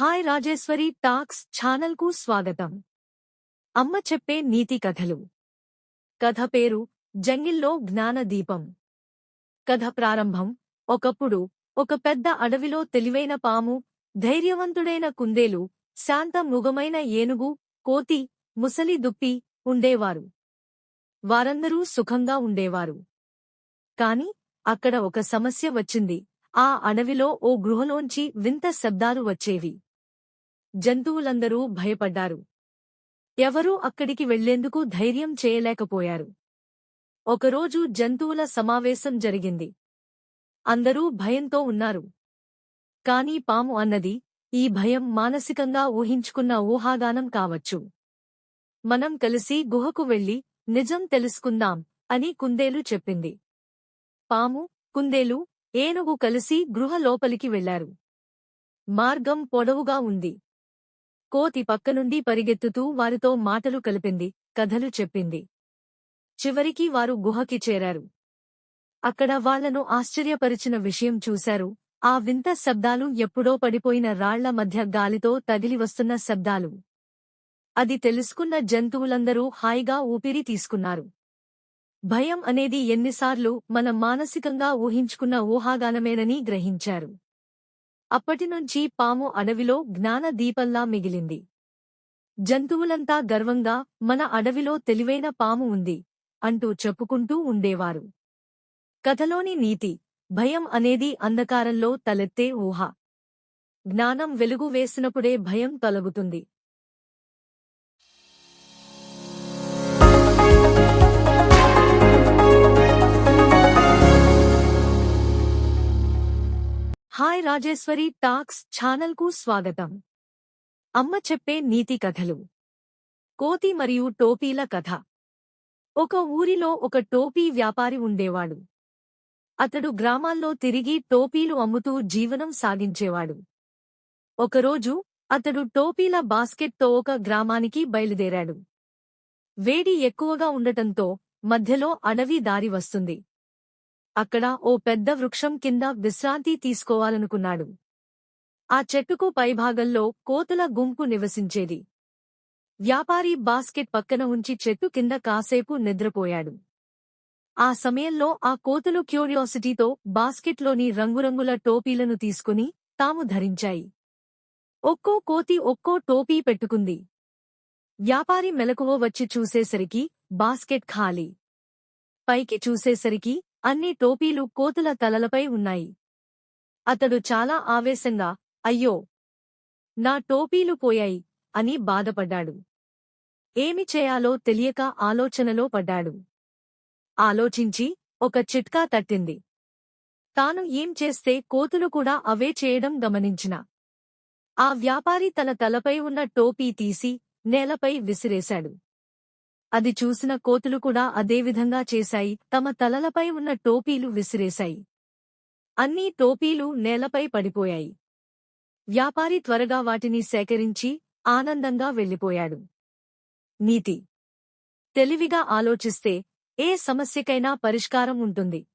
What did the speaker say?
Hi Rajeshwari talks ఛానల్కు స్వాగతం. అమ్మ చెప్పే నీతి కథలు. కథ పేరు జంగిల్లో జ్ఞాన దీపం. కథ ప్రారంభం ఒకప్పుడు ఒక పెద్ద అడవిలో తెలివైన పాము ధైర్యవంతుడైన కుందేలు శాంత మృగమైన ఏనుగు కోతి ముసలి దుప్పి ఉండేవారు. వారందరూ సుఖంగా ఉండేవారు. కాని అక్కడ ఒక సమస్య వచ్చింది. ఆ అడవిలో ఓ గృహలోంచి వింత శబ్దాలు వచ్చేవి. జంతువులందరూ భయపడ్డారు. ఎవరూ అక్కడికి వెళ్ళేందుకు ధైర్యం చేయలేకపోయారు. ఒకరోజు జంతువుల సమావేశం జరిగింది. అందరూ భయంతో ఉన్నారు. కాని పాము అన్నది ఈ భయం మానసికంగా ఊహించుకున్న ఊహాగానం కావచ్చు. మనం కలిసి గుహకు వెళ్ళి నిజం తెలుసుకుందాం అని కుందేలు చెప్పింది. పాము కుందేలు ఏనుగు కలిసి గృహ లోపలికి వెళ్ళారు. మార్గం పొడవుగా ఉంది. కోతి పక్కనుండి పరిగెత్తుతూ వారితో మాటలు కలిపింది కథలు చెప్పింది. చివరికి వారు గుహకి చేరారు. అక్కడ వాళ్ళను ఆశ్చర్యపరిచిన విషయం చూశారు. ఆ వింత శబ్దాలు ఎప్పుడో పడిపోయిన రాళ్ళ మధ్య గాలితో తగిలి వస్తున్న శబ్దాలు. అది తెలుసుకున్న జంతువులందరూ హాయిగా ఊపిరి తీసుకున్నారు. భయం అనేది ఎన్నిసార్లు మనం మానసికంగా ఊహించుకున్న ఊహాగానమేనని గ్రహించారు. అప్పటినుంచి పాము అడవిలో జ్ఞాన దీపంలా మిగిలింది. జంతువులంతా గర్వంగా మన అడవిలో తెలివైన పాము ఉంది అంటూ చెప్పుకుంటూ ఉండేవారు. కథలోని నీతి భయం అనేది అంధకారంలో తలెత్తే ఊహ. జ్ఞానం వెలుగు వేసినప్పుడే భయం తొలగుతుంది. రాజేశ్వరి టాక్స్ ఛానల్కు స్వాగతం. అమ్మ చెప్పే నీతి కథలు. కోతి మరియు టోపీల కథ. ఒక ఊరిలో ఒక టోపీ వ్యాపారి ఉండేవాడు. అతడు గ్రామాల్లో తిరిగి టోపీలు అమ్ముతూ జీవనం సాగించేవాడు. ఒకరోజు అతడు టోపీల బాస్కెట్తో ఒక గ్రామానికి బయలుదేరాడు. వేడి ఎక్కువగా ఉండటంతో మధ్యలో అడవి దారి వస్తుంది. అక్కడ ఓ పెద్ద వృక్షం కింద విశ్రాంతి తీసుకోవాలనుకున్నాడు. ఆ చెట్టుకు పైభాగంలో కోతుల గుంపు నివసించేది. వ్యాపారి బాస్కెట్ పక్కన ఉంచి చెట్టు కింద కాసేపు నిద్రపోయాడు. ఆ సమయంలో ఆ కోతులు క్యూరియాసిటీతో బాస్కెట్లోని రంగురంగుల టోపీలను తీసుకుని తాము ధరించాయి. ఒక్కో కోతి ఒక్కో టోపీ పెట్టుకుంది. వ్యాపారి మెలకువ వచ్చి చూసేసరికి బాస్కెట్ ఖాళీ. పైకి చూసేసరికి అన్ని టోపీలు కోతుల తలలపై ఉన్నాయి. అతడు చాలా ఆవేశంగా అయ్యో! నా టోపీలు పోయాయి అని బాధపడ్డాడు. ఏమి చేయాలో తెలియక ఆలోచనలో పడ్డాడు. ఆలోచించి ఒక చిట్కా తట్టింది. తాను ఏం చేస్తే కోతులు కూడా అవే చేయడం గమనించిన. ఆ వ్యాపారి తన తలపై ఉన్న టోపీ తీసి నేలపై విసిరేశాడు. అది చూసిన కోతులు కూడా అదేవిధంగా చేశాయి. తమ తలలపై ఉన్న టోపీలు విసిరేశాయి. అన్నీ టోపీలు నేలపై పడిపోయాయి. వ్యాపారి త్వరగా వాటిని సేకరించి ఆనందంగా వెళ్ళిపోయాడు నీతి. తెలివిగా ఆలోచిస్తే ఏ సమస్యకైనా పరిష్కారం ఉంటుంది.